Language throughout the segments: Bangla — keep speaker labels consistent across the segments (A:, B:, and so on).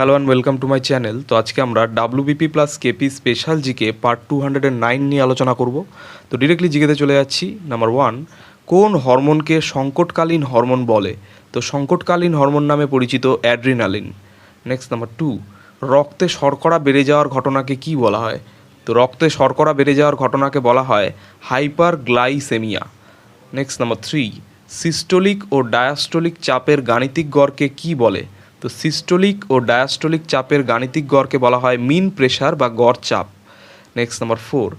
A: Hello and welcome to my channel তো আজকে আমরা WBP plus KP special GK part two hundred nine নিয়ে আলোচনা করব। তো ডিরেক্টলি জিকেতে চলে যাচ্ছি। নাম্বার ওয়ান কোন হরমোনকে সংকটকালীন হরমোন বলে? তো সংকটকালীন হরমোন নামে পরিচিত অ্যাড্রিনালিন। নেক্সট নাম্বার টু রক্তে শর্করা বেড়ে যাওয়ার ঘটনাকে কি বলা হয়? তো রক্তে শর্করা বেড়ে যাওয়ার ঘটনাকে বলা হয় hyperglycaemia next number three systolic ও ডায়াস্টোলিক চাপের গাণিতিক গড়কে কি বলে? তো সিস্টোলিক ও ডায়াস্টোলিক চাপের গাণিতিক গড়কে বলা হয় মিন প্রেশার বা গড় চাপ। নেক্সট নাম্বার ফোর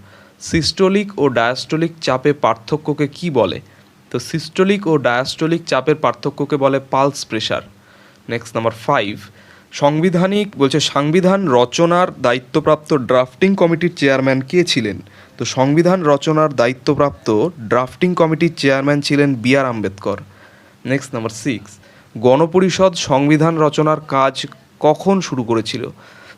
A: সিস্টোলিক ও ডায়াস্টোলিক চাপে পার্থক্যকে কি বলে? তো সিস্টোলিক ও ডায়াস্টোলিক চাপের পার্থক্যকে বলে pulse pressure next number five সাংবিধানিক বলছে সংবিধান রচনার দায়িত্বপ্রাপ্ত ড্রাফটিং কমিটির চেয়ারম্যান কে ছিলেন? তো সংবিধান রচনার দায়িত্বপ্রাপ্ত ড্রাফটিং কমিটির চেয়ারম্যান ছিলেন B R Ambedkar. Next number six গণপরিষদ সংবিধান রচনার কাজ কখন শুরু করেছিল?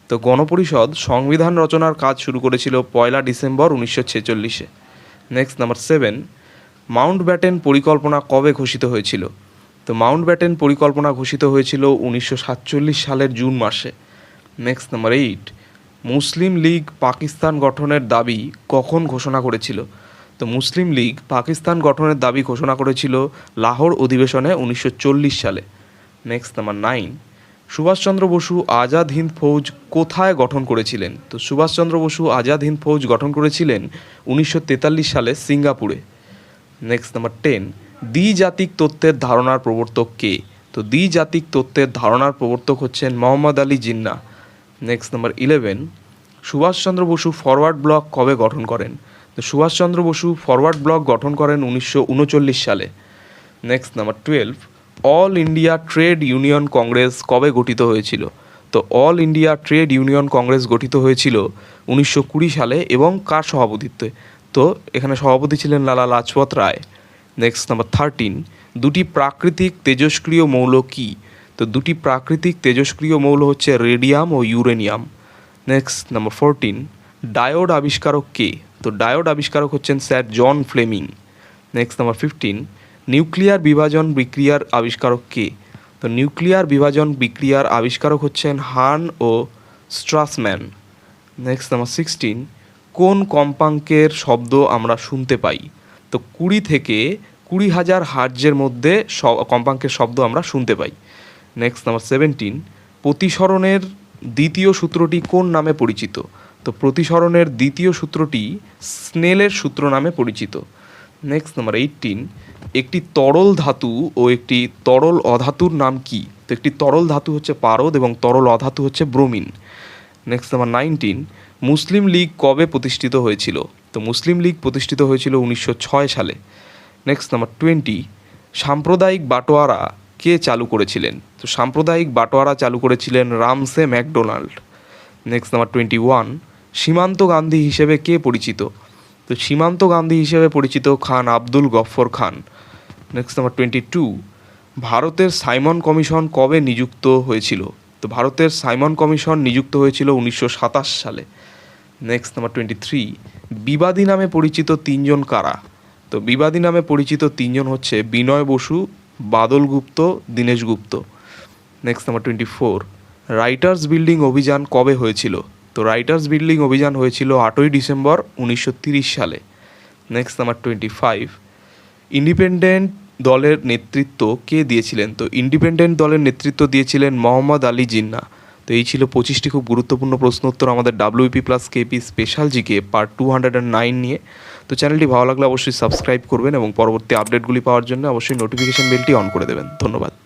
A: তো গণপরিষদ সংবিধান রচনার কাজ শুরু করেছিল পয়লা ডিসেম্বর উনিশশো ছেচল্লিশে। Next number seven Mountbatten পরিকল্পনা কবে ঘোষিত হয়েছিল? তো মাউন্ট ব্যাটেন পরিকল্পনা ঘোষিত হয়েছিল উনিশশো সাতচল্লিশ সালের জুন মাসে। Next number eight Muslim League Pakistan গঠনের দাবি কখন ঘোষণা করেছিল? মুসলিম লীগ পাকিস্তান গঠনের দাবি ঘোষণা করেছিল লাহোর অধিবেশনে উনিশশো চল্লিশ সালে। Next number nine Subhashchandra Basu, Azad Hind Fauj কোথায় গঠন করেছিলেন? তো সুভাষচন্দ্র বসু, আজাদ হিন্দ ফৌজ গঠন করেছিলেন উনিশশো তেতাল্লিশ সালে সিঙ্গাপুরে। নেক্সট নাম্বার টেন দ্বিজাতিক তত্ত্বের ধারণার প্রবর্তক কে? তো দ্বিজাতিক তত্ত্বের ধারণার প্রবর্তক হচ্ছেন Mohammad Ali Jinnah. Next number eleven Subhashchandra Basu Forward Bloc কবে গঠন করেন? তো সুভাষচন্দ্র বসু ফরওয়ার্ড ব্লক গঠন করেন উনিশশো উনচল্লিশ সালে। Next number twelve All India Trade Union Congress কবে গঠিত হয়েছিল? তো All India Trade Union Congress গঠিত হয়েছিল উনিশশো কুড়ি সালে এবং কার সভাপতিত্বে? তো এখানে সভাপতি ছিলেন Lala Lajpat Rai. Next number thirteen দুটি প্রাকৃতিক তেজস্ক্রিয় মৌল কী? তো দুটি প্রাকৃতিক তেজস্ক্রিয় মৌল হচ্ছে রেডিয়াম ও uranium. Next number fourteen diode আবিষ্কারক কে? তো ডায়োড আবিষ্কারক হচ্ছেন sir John Fleming. Next number fifteen nuclear বিভাজন বিক্রিয়ার আবিষ্কারক কে? তো নিউক্লিয়ার বিভাজন বিক্রিয়ার আবিষ্কারক হচ্ছেন হান ও স্ট্রাসম্যান। নেক্সট নাম্বার সিক্সটিন কোন কম্পাঙ্কের শব্দ আমরা শুনতে পাই? তো কুড়ি থেকে কুড়ি হাজার হার্জের মধ্যে কম্পাঙ্কের শব্দ আমরা শুনতে পাই। নেক্সট নাম্বার সেভেন্টিন প্রতিসরণের দ্বিতীয় সূত্রটি কোন নামে পরিচিত? তো প্রতিসরণের দ্বিতীয় সূত্রটি স্নেলের সূত্র নামে পরিচিত। নেক্সট নাম্বার এইটিন একটি তরল ধাতু ও একটি তরল অধাতুর নাম কি? তো একটি তরল ধাতু হচ্ছে পারদ এবং তরল অধাতু হচ্ছে bromine. Next number nineteen Muslim League কবে প্রতিষ্ঠিত হয়েছিল? তো মুসলিম লীগ প্রতিষ্ঠিত হয়েছিল উনিশশো ছয় সালে। নেক্সট নাম্বার টোয়েন্টি সাম্প্রদায়িক বাটোয়ারা কে চালু করেছিলেন? তো সাম্প্রদায়িক বাটোয়ারা চালু করেছিলেন Ramsay MacDonald. Next number twenty one সীমান্ত গান্ধী হিসেবে কে পরিচিত? তো সীমান্ত গান্ধী হিসেবে পরিচিত Khan Abdul Gaffar Khan. Next number twenty two ভারতের সাইমন কমিশন কবে নিযুক্ত হয়েছিল? তো ভারতের সাইমন কমিশন নিযুক্ত হয়েছিল উনিশশো সাতাশ সালে। নেক্সট নাম্বার টোয়েন্টি থ্রি বিবাদী নামে পরিচিত তিনজন কারা? তো বিবাদী নামে পরিচিত তিনজন হচ্ছে Binay Basu, Badal Gupta, Dinesh Gupta. Next number twenty four writers building অভিযান কবে হয়েছিল? তো রাইটার্স বিল্ডিং অভিযান হয়েছিল আটই ডিসেম্বর উনিশশো সালে। Next number twenty five independent দলের নেতৃত্ব কে দিয়েছিলেন? তো ইন্ডিপেন্ডেন্ট দলের নেতৃত্ব দিয়েছিলেন মোহাম্মদ আলী জিন্না। তো এই ছিল পঁচিশটি খুব গুরুত্বপূর্ণ প্রশ্ন উত্তর আমাদের WP plus KP special GK part two hundred and nine নিয়ে। তো চ্যানেলটি ভালো লাগলে অবশ্যই সাবস্ক্রাইব করবেন এবং পরবর্তী আপডেটগুলি পাওয়ার জন্য অবশ্যই নোটিফিকেশন বেলটি অন করে দেবেন। ধন্যবাদ।